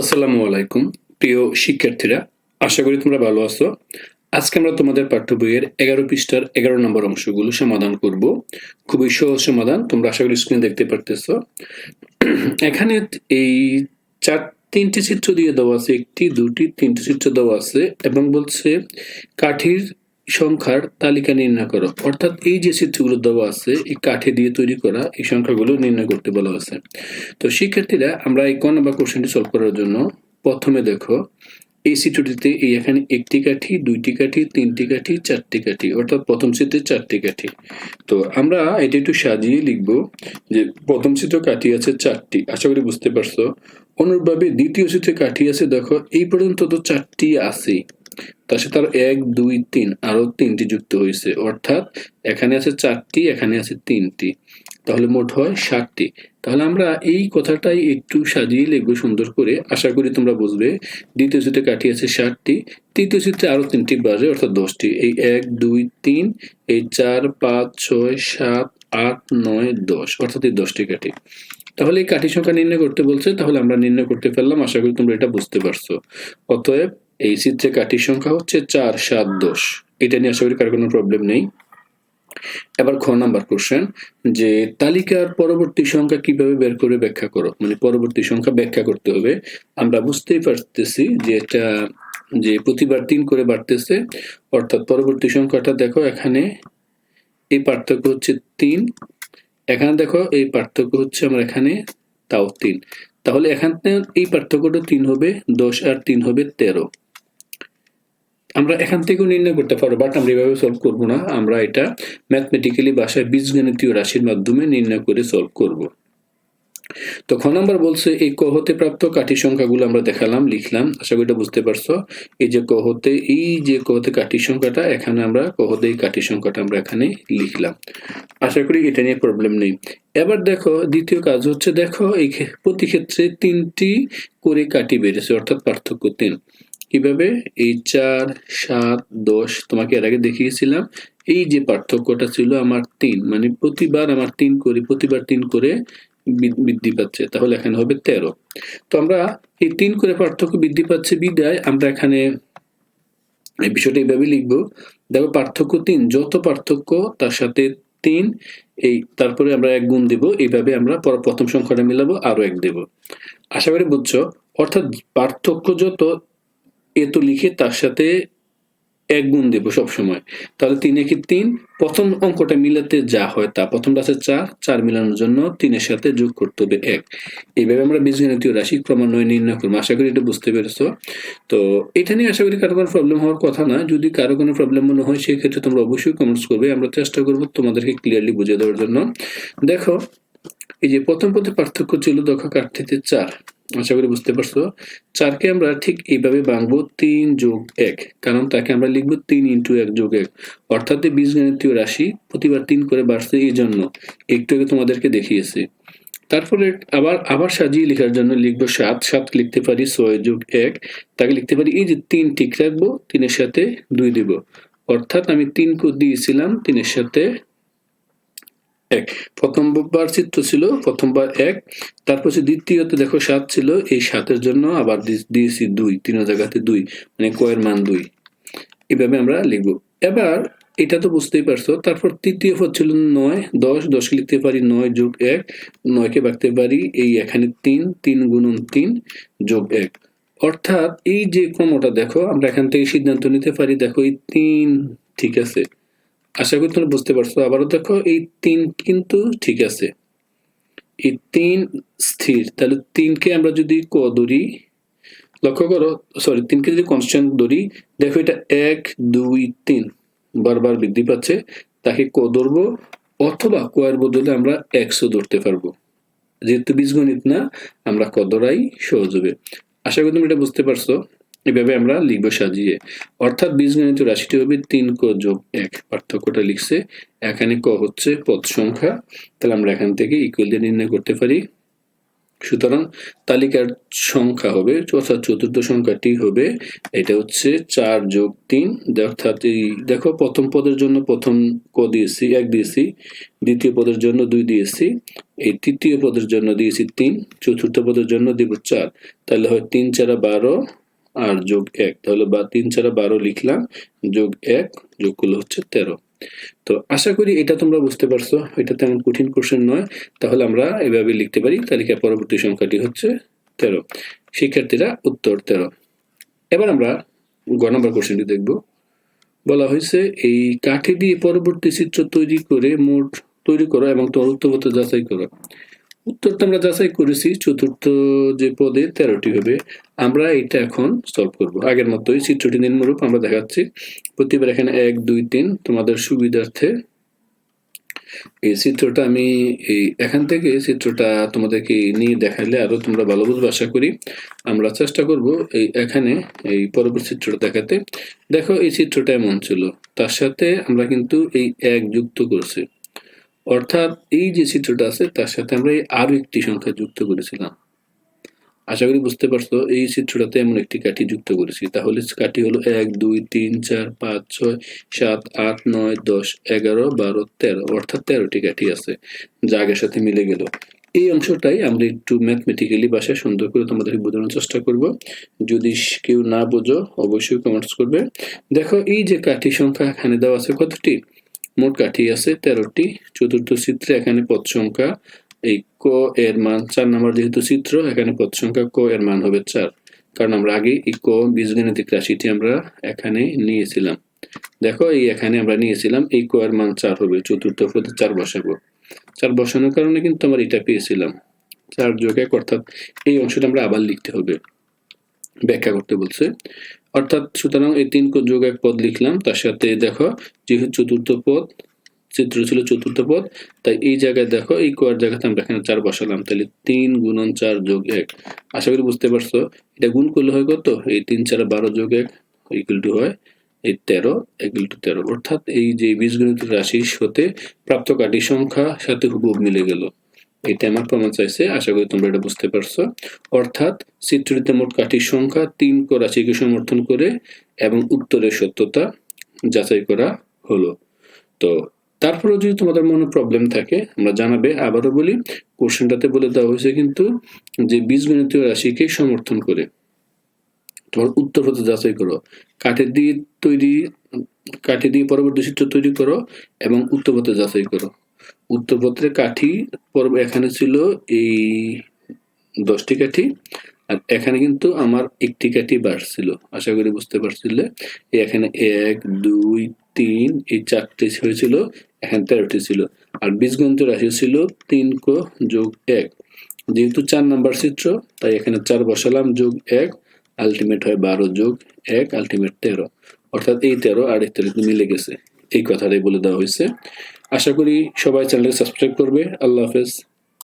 আসসালামু আলাইকুম, প্রিয় শিক্ষার্থীরা, আশা করি তোমরা ভালো আছো। আজকে আমরা তোমাদের পাঠ্য বইয়ের এগারো পৃষ্ঠার এগারো নম্বর অংশগুলো সমাধান করব। খুবই সহজ সমাধান, তোমরা আশা করি স্ক্রিনে দেখতে পারতেছো। এখানে এই চার, তিনটি চিত্র দিয়ে দেওয়া আছে, একটি, দুটি, তিনটি চিত্র দেওয়া আছে এবং বলছে কাঠির সংখ্যার তালিকা নির্ণয় করো। অর্থাৎ এই যে চিত্রগুলো দেওয়া আছে, এই কাঠি দিয়ে তৈরি করা এই সংখ্যাগুলো নির্ণয় করতে বলা আছে তো শিক্ষার্থীরা, আমরা এই ক নাম্বার কোশ্চেনটি সলভ করার জন্য প্রথমে দেখো, এই চিত্রটিতে এই এখানে একটি কাঠি, দুইটি কাঠি, তিনটি কাঠি, চারটি কাঠি, অর্থাৎ প্রথম চিত্রে চারটি কাঠি। তো আমরা এটা একটু সাজিয়ে লিখব যে প্রথম চিত্র কাঠি আছে চারটি, আশা করি বুঝতে পারছ। অনুরূপভাবে দ্বিতীয় চিত্রে কাঠি আছে, দেখো, এই পর্যন্ত তো চারটি আছেই। তার এক, দুই, তিন আরও তিনটি যুক্ত হয়েছে অর্থাৎ এখানে আছে চারটি, এখানে আছে তিনটি। তাহলে মোট হয় ষাটটি তাহলে আমরা এই কথাটাই একটু সাজিয়ে লিখব সুন্দর করে। আশা করি তোমরা বুঝবে। দ্বিতীয় চিত্রে কাঠি আছে ষাটটি তৃতীয় চিত্রে আরও তিনটি বাজে, অর্থাৎ দশটি। এই এক, দুই, তিন, এই চার, পাঁচ, ছয়, সাত, আট, নয়, দশ। অর্থাৎ এই দশটি কাঠি তাহলে এই কাঠি সংখ্যা নির্ণয় করতে বলছে। তাহলে আমরা নির্ণয় করতে পারলাম আশা করি তোমরা এটা বুঝতে পারছ। অতএব এই চিত্রে কাঠির সংখ্যা হচ্ছে চার, সাত, দশ। এটা নিয়ে আশা করি কার কোনো প্রবলেম নেই। এবার খ নাম্বার কোশ্চেন যে তালিকার পরবর্তী সংখ্যা কীভাবে বের করে ব্যাখ্যা করো? মানে পরবর্তী সংখ্যা ব্যাখ্যা করতে হবে। আমরা বুঝতেই পারতেছি যে এটা, যে প্রতিবার তিন করে বাড়তেছে, অর্থাৎ পরবর্তী সংখ্যাটা দেখো এখানে, এই পার্থক্য হচ্ছে তিন। এখানে দেখো এই পার্থক্য হচ্ছে আমার এখানে, তাও তিন। তাহলে এখানে এই পার্থক্যটা তিন হবে, দশ আর তিন হবে তেরো। আমরা এখান থেকেও নির্ণয় করতে পারব বাট আমরা এভাবে সলভ করব না। আমরা এটা ম্যাথমেটিক্যালি বাসায় বীজগণিতীয় রাশির মাধ্যমে নির্ণয় করে সলভ করব। তো খ নাম্বার বলছে, এই ক হতে প্রাপ্ত কাঠি সংখ্যাগুলো আমরা দেখালাম, লিখলাম। আশা করি এটা বুঝতে পারছ। এই যে ক হতে, এই যে ক হতে কাঠির সংখ্যাটা, এখানে আমরা ক হতে এই কাঠির সংখ্যাটা আমরা এখানে লিখলাম। আশা করি এটা নিয়ে প্রবলেম নেই। এবার দেখো, দ্বিতীয় কাজ হচ্ছে, দেখো, এই প্রতি ক্ষেত্রে তিনটি করে কাটি বেড়েছে, অর্থাৎ পার্থক্য তিন। কীভাবে? এই চার, সাত, দশ, তোমাকে এর আগে দেখিয়েছিলাম। এই যে পার্থক্যটা ছিল আমার তিন মানে প্রতিবার আমার তিন করে, প্রতিবার তিন করে বৃদ্ধি পাচ্ছে। তাহলে এখানে হবে তেরো। তো আমরা এই তিন করে পার্থক্য বৃদ্ধি পাচ্ছে বিদায়। আমরা এখানে এই বিষয়টা এইভাবে লিখব। দেখো, পার্থক্য তিন, যত পার্থক্য, তার সাথে তিন, এই তারপরে আমরা এক গুণ দিব। এইভাবে আমরা পর- প্রথম সংখ্যাটা মিলাবো, আরও এক দেব। আশা করি বুঝছ? অর্থাৎ পার্থক্য যত এ তো লিখে তার সাথে এক গুণ দেবো সবসময়। তাহলে তিনে কি তিন? প্রথম অঙ্কটা মিলাতে যা হয় তা। প্রথমটা আছে চার। চার মিলানোর জন্য তিনের সাথে যোগ করতে হবে এক। এইভাবে আমরা বীজগণিতীয় রাশি ক্রমান্বয়ে নির্ণয় করব। আশা করি এটা বুঝতে পেরেছ। তো এটা নিয়ে আশা করি কারও কোনো প্রবলেম হওয়ার কথা না যদি কারও কোনো প্রবলেম মনে হয়, সেই ক্ষেত্রে তোমরা অবশ্যই কমেন্টস করবে। আমরা চেষ্টা করব তোমাদেরকে ক্লিয়ারলি বুঝিয়ে দেওয়ার জন্য। দেখো, এই যে প্রথম পথে পার্থক্য ছিল দক্ষ কার্থিতে চার। আশা করি বুঝতে পারছ। চারকে আমরা ঠিক এইভাবে ভাঙবো তিন যোগ এক, কারণ তাকে আমরা লিখব তিন ইন্টু এক যোগ এক। অর্থাৎ বীজগণিতীয় রাশি প্রতিবার তিন করে বাড়ছে এই জন্য একটু আগে তোমাদেরকে দেখিয়েছি। তারপরে আবার আবার সাজিয়ে লেখার জন্য লিখব সাত সাত লিখতে পারি ছয় যোগ এক, তাকে লিখতে পারি এই যে তিন ঠিক রাখব, তিনের সাথে দুই দিব। অর্থাৎ আমি তিন কো দিয়েছিলাম, তিনের সাথে এক। প্রথমবার চিত্র ছিল প্রথমবার এক। তারপর হচ্ছে দ্বিতীয়তে দেখো সাত ছিল, এই সাতের জন্য আবার দিয়েছি দুই তিন জায়গাতে দুই মানে কয়ের মান দুই। এভাবে আমরা লিখব। এবার এটা তো বুঝতেই পারছ, তারপর তৃতীয় পদ ছিল নয়, দশ দশ লিখতে পারি নয় যোগ এক, নয়কে বাঁকতে পারি এই এখানে তিন তিন গুণন তিন যোগ এক। অর্থাৎ এই যে ক্রমটা দেখো, আমরা এখান থেকে সিদ্ধান্ত নিতে পারি, দেখো এই তিন, ঠিক আছে। আশা করি তোমরা বুঝতে পারছ। আবারও দেখো, এই তিন কিন্তু ঠিক আছে। এই তিন স্থির। তাহলে তিনকে আমরা যদি ক ধরি, লক্ষ্য করো সরি তিনকে যদি কনস্ট্যান্ট ধরি, দেখো এটা এক, দুই, তিন বারবার বৃদ্ধি পাচ্ছে। তাকে ক ধরবো? অথবা ক এর বদলে আমরা একশো ধরতে পারব। যেহেতু বীজগণিত না, আমরা ক ধরাই সহজ হবে। আশা করি তুমি এটা বুঝতে পারছ। এভাবে আমরা লিখব সাজিয়ে। অর্থাৎ বীজগণিত রাশিটি হবে তিন ক যোগ এক। পার্থক্যটা লিখছে, এখানে ক হচ্ছে পদ সংখ্যা। তাহলে আমরা এখান থেকে ইকুয়াল দিয়ে নির্ণয় করতে পারি। সুতরাং তালিকার সংখ্যা হবে, অর্থাৎ চতুর্থ সংখ্যাটি হবে, এটা হচ্ছে চার যোগ তিন। অর্থাৎ এই, দেখো প্রথম পদের জন্য প্রথম ক দিয়েছি, এক দিয়েছি। দ্বিতীয় পদের জন্য দুই দিয়েছি। এই তৃতীয় পদের জন্য দিয়েছি তিন। চতুর্থ পদের জন্য দিব চার। তাহলে হয় তিন চারা বারো আর যোগ এক, তাহলে বা তিন ছাড়া বারো লিখলাম, যোগ এক যোগ করলে হচ্ছে তেরো। তো আশা করি এটা তোমরা বুঝতে পারছ, এটা তেমন কঠিন কোশ্চেন নয়, তাহলে আমরা এভাবে লিখতে পারি তালিকার পরবর্তী সংখ্যাটি হচ্ছে তেরো। শিক্ষার্থীরা উত্তর তেরো। এবার আমরা গ নম্বর কোশ্চেনটি দেখব। বলা হয়েছে, এই কাঠি দিয়ে পরবর্তী চিত্র তৈরি করে, মোট তৈরি করো এবং তোমার উত্তরপত্র যাচাই করো। উত্তরটা আমরা যাচাই করেছি, চতুর্থ যে পদে তেরোটি হবে। আমরা এটা এখন সলভ করব। আগের মতোই চিত্রটি নিম্নরূপ আমরা দেখাচ্ছি। প্রতিবার এখানে এক, দুই, তিন তোমাদের সুবিধার্থে এই চিত্রটা আমি এই এখান থেকে চিত্রটা তোমাদেরকে নিয়ে দেখাইলে আরও তোমরা ভালো বুঝবে, আশা করি। আমরা চেষ্টা করব এই এখানে এই পরবর্তী চিত্রটা দেখাতে। দেখো এই চিত্রটা এমন ছিল। তার সাথে আমরা কিন্তু এই এক যুক্ত করছি। অর্থাৎ এই যে চিত্রটা আছে, তার সাথে আমরা আরও একটি সংখ্যা যুক্ত করেছিলাম। আশা করি বুঝতে পারছ, এই চিত্রটাতে এমন একটি কাঠি যুক্ত করেছি। তাহলে কাঠি হলো এক, দুই, তিন, চার, পাঁচ, ছয়, সাত, আট, নয়, দশ, এগারো, বারো, তেরো, অর্থাৎ তেরোটি কাঠি আছে, যা আগের সাথে মিলে গেল। এই অংশটাই আমরা একটু ম্যাথমেটিক্যালি ভাষায় সুন্দর করে তোমাদেরকে বোঝানোর চেষ্টা করব। যদি কেউ না বোঝো, অবশ্যই কমেন্টস করবে। দেখো, এই যে কাঠি সংখ্যা এখানে দেওয়া আছে কতটি? মোট কাঠি আছে তেরোটি। চতুর্থ চিত্রে এখানে পদ সংখ্যা এই ক এর মান, চার নাম্বার যেহেতু চিত্র, এখানে পদ সংখ্যা ক এর মান হবে চার। কারণ আমরা আগে এই ক, বীজগণিতিক রাশিটি আমরা এখানে নিয়েছিলাম। দেখো এই এখানে আমরা নিয়েছিলাম, এই ক এর মান চার হবে, চতুর্থ পদে চার বসাবো। চার বসানোর কারণে কিন্তু আমরা এটা পেয়েছিলাম। চার যোগ এক, অর্থাৎ এই অংশটা আমরা আবার লিখতে হবে। ব্যাখ্যা করতে বলছে অর্থাৎ সুতরাং এই তিন যোগ এক পদ লিখলাম, তার সাথে দেখো যেহেতু চতুর্থ পদ, চিত্র ছিল চতুর্থ পদ, তাই এই জায়গায় দেখো এই কোয়ার জায়গাতে আমরা এখানে চার বসালাম, তাহলে তিন গুণন চার যোগ এক। আশা করি বুঝতে পারছ, এটা গুণ করলে হয় কত? এই তিন চার বারো যোগ এক ইকুয়াল টু হয়, এই তেরো ইকুয়াল টু তেরো। অর্থাৎ এই যে বীজগণিত রাশির সাথে প্রাপ্ত কাঠি সংখ্যা সাথে হুবহুব মিলে গেল। এটা আমার প্রমাণ চাইছে, আশা করি তোমরা এটা বুঝতে পারছ। অর্থাৎ চিত্রটিতে মোট কাঠির সংখ্যা তিন রাশিকে সমর্থন করে এবং উত্তরের সত্যতা যাচাই করা হলো। তো তারপরেও যদি তোমাদের মনে প্রবলেম থাকে, আমরা জানাবে, আবারও বলি কোশ্চেনটাতে বলে দেওয়া হয়েছে কিন্তু যে বীজগণিতীয় রাশিকে সমর্থন করে। তোমার উত্তর হতে যাচাই করো। কাঠের দিয়ে তৈরি কাঠি দিয়ে পরবর্তী চিত্র তৈরি করো এবং উত্তরপত্রে যাচাই করো। উত্তরপত্রের কাঠি পর্ব এখানে ছিল এই দশটি কাঠি। আর এখানে কিন্তু আমার একটি কাঠি বাড়ছিল আশা করি বুঝতে পারছিলে। এখানে এক, দুই, তিন, এই চারটি হয়েছিল। এখানে তেরোটি ছিল। আর বীজগণিত রাশি ছিল তিন ক যোগ এক। যেহেতু চার নাম্বার চিত্র, তাই এখানে চার বসালাম যোগ এক আলটিমেট হয় বারো যোগ এক আলটিমেট তেরো। অর্থাৎ এই তেরো আর এক তেরো মিলে গেছে। এই কথাটাই বলে দেওয়া হয়েছে। আশা করি সবাই চ্যানেলকে সাবস্ক্রাইব করবে। আল্লাহ হাফেজ।